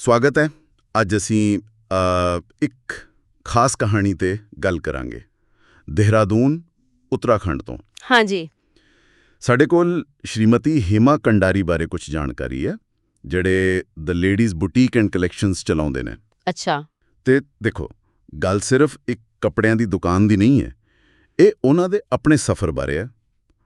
ਸਵਾਗਤ ਹੈ। ਅੱਜ ਅਸੀਂ ਇੱਕ ਖਾਸ ਕਹਾਣੀ ਤੇ ਗੱਲ ਕਰਾਂਗੇ। ਦੇਹਰਾਦੂਨ ਉੱਤਰਾਖੰਡ ਤੋਂ। ਹਾਂਜੀ। ਸਾਡੇ ਕੋਲ ਸ਼੍ਰੀਮਤੀ ਹਿਮਾ ਕੰਡਾਰੀ ਬਾਰੇ ਕੁਝ ਜਾਣਕਾਰੀ ਹੈ ਜਿਹੜੇ the ladies boutique and collections ਚਲਾਉਂਦੇ ਨੇ। ਅੱਛਾ। ਤੇ ਦੇਖੋ ਗੱਲ ਸਿਰਫ ਇੱਕ ਕੱਪੜਿਆਂ ਦੀ ਦੁਕਾਨ ਦੀ ਨਹੀਂ ਹੈ। ਇਹ ਉਹਨਾਂ ਦੇ ਆਪਣੇ ਸਫ਼ਰ ਬਾਰੇ ਹੈ।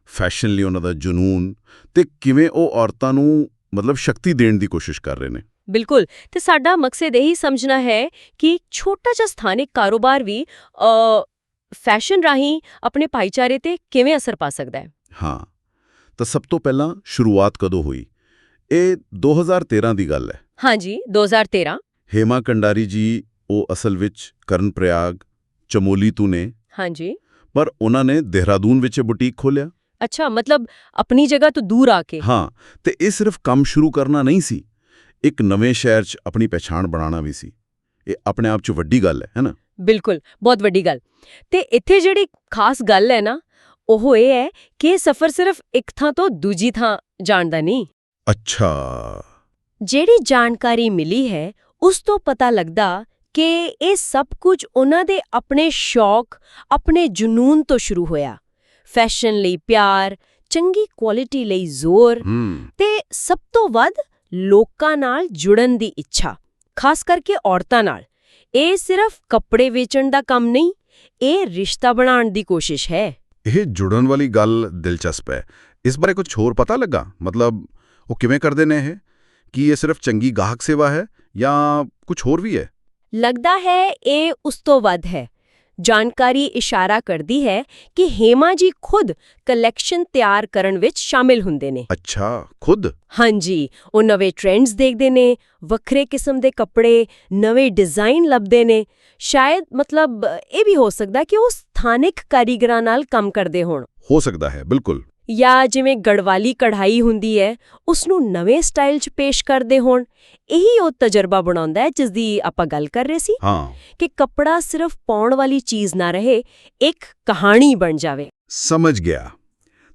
ਫੈਸ਼ਨ ਲਈ ਉਹਨਾਂ ਦਾ ਜਨੂਨ ਤੇ ਕਿਵੇਂ ਉਹ ਔਰਤਾਂ ਨੂੰ ਮਤਲਬ ਸ਼ਕਤੀ ਦੇਣ ਦੀ ਕੋਸ਼ਿਸ਼ ਕਰ ਰਹੇ ਨੇ। ਬਿਲਕੁਲ। ਤੇ ਸਾਡਾ ਮਕਸਦ ਇਹੀ ਸਮਝਣਾ ਹੈ ਕਿ ਛੋਟਾ ਜਿਹਾ ਸਥਾਨਿਕ ਕਾਰੋਬਾਰ ਵੀ ਫੈਸ਼ਨ ਰਾਹੀਂ ਆਪਣੇ ਭਾਈਚਾਰੇ ਤੇ ਕਿਵੇਂ ਅਸਰ ਪਾ ਸਕਦਾ ਹੈ? ਹਾਂ। ਤਾਂ ਸਭ ਤੋਂ ਪਹਿਲਾਂ ਸ਼ੁਰੂਆਤ ਕਦੋਂ ਹੋਈ? ਇਹ 2013 ਦੀ ਗੱਲ ਹੈ। ਹਾਂਜੀ 2013 ਹੇਮਾ ਕੰਡਾਰੀ ਜੀ ਉਹ ਅਸਲ ਵਿੱਚ ਕਰਨ ਪ੍ਰਯਾਗ ਚਮੋਲੀ ਤੋਂ ਨੇ। ਹਾਂਜੀ। ਪਰ ਉਹਨਾਂ ਨੇ ਦੇਹਰਾਦੂਨ ਵਿੱਚ ਬੁਟੀਕ ਖੋਲਿਆ ਅੱਛਾ ਮਤਲਬ ਆਪਣੀ ਜਗ੍ਹਾ ਤੋਂ ਦੂਰ ਆ ਕੇ। ਹਾਂ ਤੇ ਇਹ ਸਿਰਫ ਕੰਮ ਸ਼ੁਰੂ ਕਰਨਾ ਨਹੀਂ ਸੀ। ਇੱਕ ਨਵੇਂ ਸ਼ਹਿਰ 'ਚ ਆਪਣੀ ਪਛਾਣ ਬਣਾਉਣਾ ਵੀ ਸੀ। ਇਹ ਆਪਣੇ ਆਪ 'ਚ ਵੱਡੀ ਗੱਲ ਹੈ ਹੈਨਾ ਬਿਲਕੁਲ ਬਹੁਤ ਵੱਡੀ ਗੱਲ। ਤੇ ਇੱਥੇ ਜਿਹੜੀ ਖਾਸ ਗੱਲ ਹੈ ਨਾ ਉਹ ਇਹ ਹੈ ਕਿ ਇਹ ਸਫ਼ਰ ਸਿਰਫ ਇੱਕ ਥਾਂ ਤੋਂ ਦੂਜੀ ਥਾਂ ਜਾਣ ਦਾ ਨਹੀਂ। ਅੱਛਾ। ਜਿਹੜੀ ਜਾਣਕਾਰੀ ਮਿਲੀ ਹੈ ਉਸ ਤੋਂ ਪਤਾ ਲੱਗਦਾ ਕਿ ਇਹ ਸਭ ਕੁਝ ਉਹਨਾਂ ਦੇ ਆਪਣੇ ਸ਼ੌਕ ਆਪਣੇ ਜਨੂਨ ਤੋਂ ਸ਼ੁਰੂ ਹੋਇਆ। ਫੈਸ਼ਨ ਲਈ ਪਿਆਰ ਚੰਗੀ ਕੁਆਲਿਟੀ ਲਈ ਜ਼ੋਰ ਤੇ ਸਭ ਤੋਂ ਵੱਧ ਲੋਕਾਂ ਨਾਲ ਜੁੜਨ ਦੀ ਇੱਛਾ ਖਾਸ ਕਰਕੇ ਔਰਤਾਂ ਨਾਲ। ਇਹ ਸਿਰਫ ਕੱਪੜੇ ਵੇਚਣ ਦਾ ਕੰਮ ਨਹੀਂ ਇਹ ਰਿਸ਼ਤਾ ਬਣਾਉਣ ਦੀ ਕੋਸ਼ਿਸ਼ ਹੈ। ਇਹ ਜੁੜਨ ਵਾਲੀ ਗੱਲ ਦਿਲਚਸਪ ਹੈ। ਇਸ ਬਾਰੇ ਕੁਝ ਹੋਰ ਪਤਾ ਲੱਗਾ? ਮਤਲਬ ਉਹ ਕਿਵੇਂ ਕਰਦੇ ਨੇ ਇਹ? ਕੀ ਇਹ ਸਿਰਫ ਚੰਗੀ ਗਾਹਕ ਸੇਵਾ ਹੈ ਜਾਂ ਕੁਝ ਹੋਰ ਵੀ ਹੈ? ਲੱਗਦਾ ਹੈ ਇਹ ਉਸ ਤੋਂ ਵੱਧ ਹੈ। ਜਾਣਕਾਰੀ ਇਸ਼ਾਰਾ ਕਰਦੀ ਹੈ ਕਿ ਹੇਮਾ ਜੀ ਖੁਦ ਕਲੈਕਸ਼ਨ ਤਿਆਰ ਕਰਨ ਵਿੱਚ ਸ਼ਾਮਿਲ ਹੁੰਦੇ ਨੇ। ਅੱਛਾ ਖੁਦ? ਹਾਂਜੀ ਉਹ ਨਵੇਂ ਟ੍ਰੈਂਡਸ ਦੇਖਦੇ ਨੇ ਵੱਖਰੇ ਕਿਸਮ ਦੇ ਕੱਪੜੇ ਨਵੇਂ ਡਿਜ਼ਾਈਨ ਲੱਭਦੇ ਨੇ। ਸ਼ਾਇਦ ਮਤਲਬ ਇਹ ਵੀ ਹੋ ਸਕਦਾ ਕਿ ਉਹ ਸਥਾਨਿਕ ਕਾਰੀਗਰਾਂ ਨਾਲ ਕੰਮ ਕਰਦੇ ਹੋਣ। ਹੋ ਸਕਦਾ ਹੈ ਬਿਲਕੁਲ। ਜਾਂ ਜਿਵੇਂ ਗੜਵਾਲੀ ਕਢਾਈ ਹੁੰਦੀ ਹੈ ਉਸ ਨੂੰ ਨਵੇਂ ਸਟਾਈਲ 'ਚ ਪੇਸ਼ ਕਰਦੇ ਹੋਣ ਇਹੀ ਉਹ ਤਜਰਬਾ ਬਣਾਉਂਦਾ ਹੈ ਜਿਸ ਦੀ ਆਪਾਂ ਗੱਲ ਕਰ ਰਹੇ ਸੀ ਹਾਂ। ਕਿ ਕੱਪੜਾ ਸਿਰਫ ਪਾਉਣ ਵਾਲੀ ਚੀਜ਼ ਨਾ ਰਹੇ ਇੱਕ ਕਹਾਣੀ ਬਣ ਜਾਵੇ। ਸਮਝ ਗਿਆ।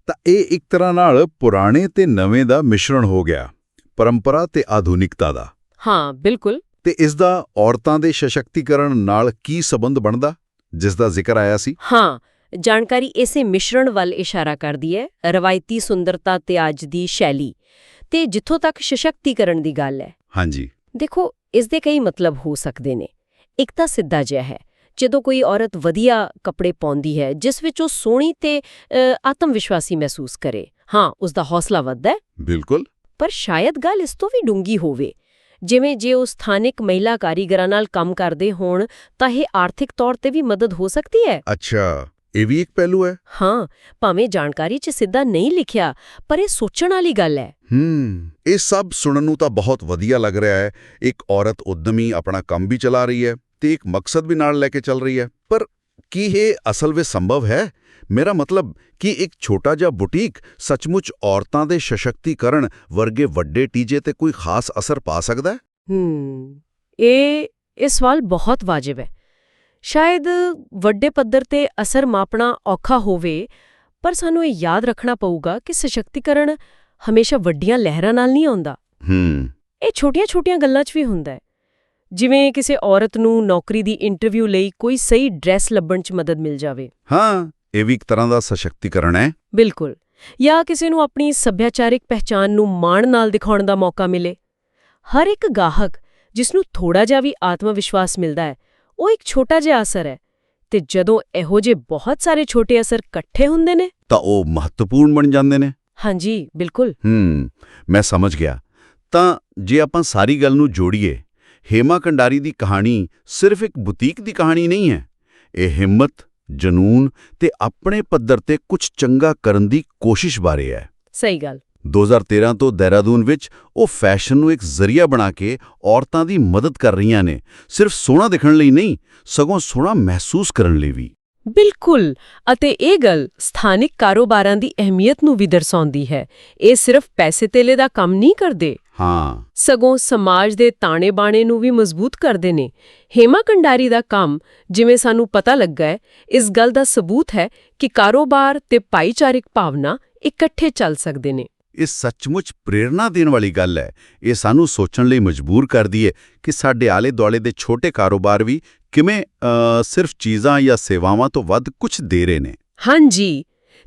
ਤਾਂ ਇਹ ਇੱਕ ਤਰ੍ਹਾਂ ਨਾਲ ਪੁਰਾਣੇ ਤੇ ਨਵੇਂ ਦਾ ਮਿਸ਼ਰਣ ਹੋ ਗਿਆ ਪਰੰਪਰਾ ਤੇ ਆਧੁਨਿਕਤਾ ਦਾ। ਹਾਂ ਬਿਲਕੁਲ। ਤੇ ਇਸ ਦਾ ਔਰਤਾਂ ਦੇ ਸਸ਼ਕਤੀਕਰਨ ਨਾਲ ਕੀ ਸਬੰਧ ਬਣਦਾ ਜਿਸ ਦਾ ਜ਼ਿਕਰ ਆਇਆ ਸੀ? ਹਾਂ ਜਾਣਕਾਰੀ ਇਸੇ ਮਿਸ਼ਰਣ ਵੱਲ ਇਸ਼ਾਰਾ ਕਰਦੀ ਹੈ ਰਵਾਇਤੀ ਸੁੰਦਰਤਾ ਤੇ ਅੱਜ ਦੀ ਸ਼ੈਲੀ। ਤੇ ਜਿੱਥੋਂ ਤੱਕ ਸਸ਼ਕਤੀਕਰਨ ਦੀ ਗੱਲ ਹੈ। ਹਾਂਜੀ। ਦੇਖੋ ਇਸ ਦੇ ਕਈ ਮਤਲਬ ਹੋ ਸਕਦੇ ਨੇ। ਇੱਕ ਤਾਂ ਸਿੱਧਾ ਜਿਹਾ ਹੈ ਜਦੋਂ ਕੋਈ ਔਰਤ ਵਧੀਆ ਕੱਪੜੇ ਪਾਉਂਦੀ ਹੈ ਜਿਸ ਵਿੱਚ ਉਹ ਸੋਹਣੀ ਤੇ ਆਤਮ ਵਿਸ਼ਵਾਸੀ ਮਹਿਸੂਸ ਕਰੇ ਹਾਂ ਉਸ ਦਾ ਹੌਸਲਾ ਵੱਧਦਾ ਹੈ। ਬਿਲਕੁਲ। ਪਰ ਸ਼ਾਇਦ ਗੱਲ ਇਸ ਤੋਂ ਵੀ ਡੂੰਗੀ ਹੋਵੇ। ਜਿਵੇਂ ਜੇ ਉਹ ਸਥਾਨਿਕ ਮਹਿਲਾ ਕਾਰੀਗਰਾਂ ਨਾਲ ਕੰਮ ਕਰਦੇ ਹੋਣ ਤਾਂ ਇਹ ਆਰਥਿਕ ਤੌਰ ਤੇ ਵੀ ਮਦਦ ਹੋ ਸਕਦੀ ਹੈ। ਅੱਛਾ। ਇਹ ਵੀ ਇੱਕ ਪਹਿਲੂ ਹੈ। ਹਾਂ ਭਾਵੇਂ ਜਾਣਕਾਰੀ 'ਚ ਸਿੱਧਾ ਨਹੀਂ ਲਿਖਿਆ ਪਰ ਇਹ ਸੋਚਣ ਵਾਲੀ ਗੱਲ ਹੈ। ਹੂੰ ਇਹ ਸਭ ਸੁਣਨ ਨੂੰ ਤਾਂ ਬਹੁਤ ਵਧੀਆ ਲੱਗ ਰਿਹਾ ਹੈ। ਇੱਕ ਔਰਤ ਉਦਮੀ ਆਪਣਾ ਕੰਮ ਵੀ ਚਲਾ ਰਹੀ ਹੈ ਤੇ ਇੱਕ ਮਕਸਦ ਵੀ ਨਾਲ ਲੈ ਕੇ ਚੱਲ ਰਹੀ ਹੈ। ਪਰ ਕੀ ਇਹ ਅਸਲ ਵਿੱਚ ਸੰਭਵ ਹੈ? ਮੇਰਾ ਮਤਲਬ ਕਿ ਇੱਕ ਛੋਟਾ ਜਿਹਾ ਬੁਟੀਕ ਸੱਚਮੁੱਚ ਔਰਤਾਂ ਦੇ ਸਸ਼ਕਤੀਕਰਨ ਵਰਗੇ ਵੱਡੇ ਟੀਜੇ ਤੇ ਕੋਈ ਖਾਸ ਅਸਰ ਪਾ ਸਕਦਾ ਹੈ? ਹੂੰ ਇਹ ਇਹ ਸਵਾਲ ਬਹੁਤ ਵਾਜਿਬ ਹੈ। ਸ਼ਾਇਦ ਵੱਡੇ ਪੱਧਰ ਤੇ ਅਸਰ ਮਾਪਣਾ ਔਖਾ ਹੋਵੇ ਪਰ ਸਾਨੂੰ ਇਹ ਯਾਦ ਰੱਖਣਾ ਪਊਗਾ ਕਿ ਸਸ਼ਕਤੀਕਰਨ ਹਮੇਸ਼ਾ ਵੱਡੀਆਂ ਲਹਿਰਾਂ ਨਾਲ ਨਹੀਂ ਆਉਂਦਾ। ਹੂੰ। ਇਹ ਛੋਟੀਆਂ-ਛੋਟੀਆਂ ਗੱਲਾਂ 'ਚ ਵੀ ਹੁੰਦਾ ਹੈ। ਜਿਵੇਂ ਕਿਸੇ ਔਰਤ ਨੂੰ ਨੌਕਰੀ ਦੀ ਇੰਟਰਵਿਊ ਲਈ ਕੋਈ ਸਹੀ ਡਰੈਸ ਲੱਭਣ 'ਚ ਮਦਦ ਮਿਲ ਜਾਵੇ। ਹਾਂ ਇਹ ਵੀ ਇੱਕ ਤਰ੍ਹਾਂ ਦਾ ਸਸ਼ਕਤੀਕਰਨ ਹੈ। ਬਿਲਕੁਲ। ਜਾਂ ਕਿਸੇ ਨੂੰ ਆਪਣੀ ਸੱਭਿਆਚਾਰਿਕ ਪਹਿਚਾਨ ਨੂੰ ਮਾਣ ਨਾਲ ਦਿਖਾਉਣ ਦਾ ਮੌਕਾ ਮਿਲੇ। ਹਰ ਇੱਕ ਗਾਹਕ ਜਿਸ ਨੂੰ ਥੋੜਾ ਜਿਹਾ ਵੀ ਆਤਮ ਵਿਸ਼ਵਾਸ ਮਿਲਦਾ ਹੈ ਉਹ ਇੱਕ ਛੋਟਾ ਜਿਹਾ ਅਸਰ ਹੈ ਤੇ ਜਦੋਂ ਇਹੋ ਜਿਹੇ ਬਹੁਤ ਸਾਰੇ ਛੋਟੇ ਅਸਰ ਇਕੱਠੇ ਹੁੰਦੇ ਨੇ ਤਾਂ ਉਹ ਮਹੱਤਵਪੂਰਨ ਬਣ ਜਾਂਦੇ ਨੇ। ਹਾਂਜੀ ਬਿਲਕੁਲ। ਹੂੰ ਮੈਂ ਸਮਝ ਗਿਆ। ਤਾਂ ਜੇ ਆਪਾਂ ਸਾਰੀ ਗੱਲ ਨੂੰ ਜੋੜੀਏ ਹੇਮਾ ਕੰਡਾਰੀ ਦੀ ਕਹਾਣੀ ਸਿਰਫ ਇੱਕ ਬੁਟੀਕ ਦੀ ਕਹਾਣੀ ਨਹੀਂ ਹੈ। ਇਹ ਹਿੰਮਤ ਜਨੂਨ ਤੇ ਆਪਣੇ ਪੱਧਰ ਤੇ ਕੁਝ ਚੰਗਾ ਕਰਨ ਦੀ ਕੋਸ਼ਿਸ਼ ਬਾਰੇ ਹੈ। ਸਹੀ ਗੱਲ। 2013 ਤੋਂ ਦੇਹਰਾਦੂਨ ਵਿੱਚ ਉਹ ਫੈਸ਼ਨ ਨੂੰ ਇੱਕ ਜ਼ਰੀਆ ਬਣਾ ਕੇ ਔਰਤਾਂ ਦੀ ਮਦਦ ਕਰ ਰਹੀਆਂ ਨੇ ਸਿਰਫ ਸੋਹਣਾ ਦਿਖਣ ਲਈ ਨਹੀਂ ਸਗੋਂ ਸੋਹਣਾ ਮਹਿਸੂਸ ਕਰਨ ਲਈ ਵੀ। ਬਿਲਕੁਲ! ਅਤੇ ਇਹ ਗੱਲ ਸਥਾਨਿਕ ਕਾਰੋਬਾਰਾਂ ਦੀ ਅਹਿਮੀਅਤ ਨੂੰ ਵੀ ਦਰਸਾਉਂਦੀ ਹੈ। ਇਹ ਸਿਰਫ ਪੈਸੇ ਤੇਲੇ ਦਾ ਕੰਮ ਨਹੀਂ ਕਰਦੇ। ਹਾਂ। ਸਗੋਂ ਸਮਾਜ ਦੇ ਤਾਣੇ-ਬਾਣੇ ਨੂੰ ਵੀ ਮਜ਼ਬੂਤ ਕਰਦੇ ਨੇ। ਹੇਮਾ ਕੰਡਾਰੀ ਦਾ ਕੰਮ ਜਿਵੇਂ ਸਾਨੂੰ ਪਤਾ ਲੱਗਾ ਹੈ ਇਸ ਗੱਲ ਦਾ ਸਬੂਤ ਹੈ ਕਿ ਕਾਰੋਬਾਰ ਤੇ ਭਾਈਚਾਰਿਕ ਭਾਵਨਾ ਇਕੱਠੇ ਚੱਲ ਸਕਦੇ ਨੇ। ਇਹ ਸੱਚਮੁੱਚ ਪ੍ਰੇਰਣਾ ਦੇਣ ਵਾਲੀ ਗੱਲ ਹੈ। ਇਹ ਸਾਨੂੰ ਸੋਚਣ ਲਈ ਮਜਬੂਰ ਕਰਦੀ ਹੈ ਕਿ ਸਾਡੇ ਆਲੇ-ਦੁਆਲੇ ਦੇ ਛੋਟੇ ਕਾਰੋਬਾਰ ਵੀ ਕਿਵੇਂ ਸਿਰਫ ਚੀਜ਼ਾਂ ਜਾਂ ਸੇਵਾਵਾਂ ਤੋਂ ਵੱਧ ਕੁਝ ਦੇ ਰਹੇ ਨੇ। ਹਾਂਜੀ।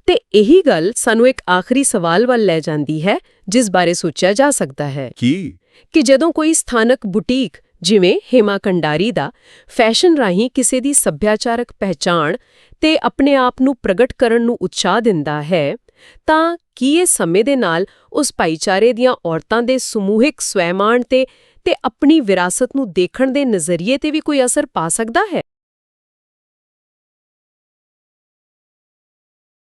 ਤੇ ਇਹੀ ਗੱਲ ਸਾਨੂੰ ਇੱਕ ਆਖਰੀ ਸਵਾਲ ਵੱਲ ਲੈ ਜਾਂਦੀ ਹੈ ਜਿਸ ਬਾਰੇ ਸੋਚਿਆ ਜਾ ਸਕਦਾ ਹੈ। ਕੀ? ਕਿ ਜਦੋਂ ਕੋਈ ਸਥਾਨਕ ਬੁਟੀਕ ਜਿਵੇਂ ਹੇਮਾ ਕੰਡਾਰੀ ਦਾ ਫੈਸ਼ਨ ਰਾਹੀਂ ਕਿਸੇ ਦੀ ਸੱਭਿਆਚਾਰਕ ਪਹਿਚਾਣ ਤੇ ਆਪਣੇ ਆਪ ਨੂੰ ਪ੍ਰਗਟ ਕਰਨ ਨੂੰ ਉਤਸ਼ਾਹ ਦਿੰਦਾ ਹੈ ਤਾਂ ਕੀ ਇਹ ਸਮੇਂ ਦੇ ਨਾਲ ਉਸ ਭਾਈਚਾਰੇ ਦੀਆਂ ਔਰਤਾਂ ਦੇ ਸਮੂਹਿਕ ਸਵੈਮਾਣ ਤੇ ਤੇ ਆਪਣੀ ਵਿਰਾਸਤ ਨੂੰ ਦੇਖਣ ਦੇ ਨਜ਼ਰੀਏ ਤੇ ਵੀ ਕੋਈ ਅਸਰ ਪਾ ਸਕਦਾ ਹੈ?